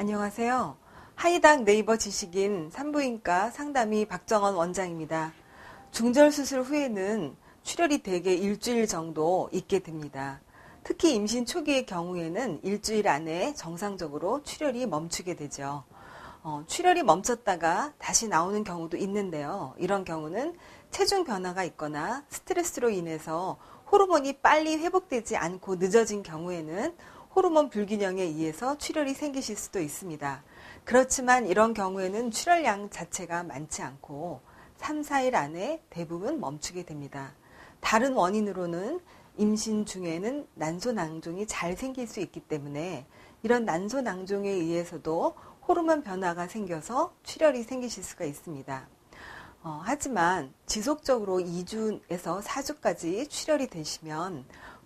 안녕하세요. 하이닥 네이버 지식인 산부인과 상담의 박정원 원장입니다. 중절 수술 후에는 출혈이 대개 일주일 정도 있게 됩니다. 특히 임신 초기의 경우에는 일주일 안에 정상적으로 출혈이 멈추게 되죠. 어, 출혈이 멈췄다가 다시 나오는 경우도 있는데요. 이런 경우는 체중 변화가 있거나 스트레스로 인해서 호르몬이 빨리 회복되지 않고 늦어진 경우에는 호르몬 불균형에 의해서 출혈이 생기실 수도 있습니다. 그렇지만 이런 경우에는 출혈량 자체가 많지 않고 3, 4일 안에 대부분 멈추게 됩니다. 다른 원인으로는 임신 중에는 난소낭종이 잘 생길 수 있기 때문에 이런 난소낭종에 의해서도 호르몬 변화가 생겨서 출혈이 생기실 수가 있습니다. 어, 하지만 지속적으로 2주에서 4주까지 출혈이 되시면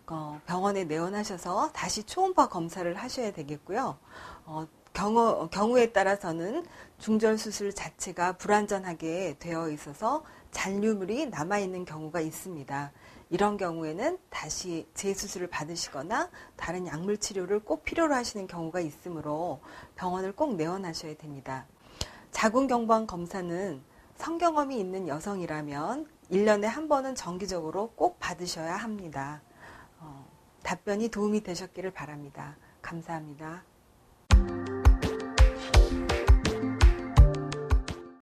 어, 병원에 내원하셔서 다시 초음파 검사를 하셔야 되겠고요. 어, 경우, 경우에 따라서는 중절 수술 자체가 불안전하게 되어 있어서 잔류물이 남아있는 경우가 있습니다. 이런 경우에는 다시 재수술을 받으시거나 다른 약물 치료를 꼭 필요로 하시는 경우가 있으므로 병원을 꼭 내원하셔야 됩니다. 자궁경부암 검사는 성경험이 있는 여성이라면 1년에 한 번은 정기적으로 꼭 받으셔야 합니다. 답변이 도움이 되셨기를 바랍니다. 감사합니다.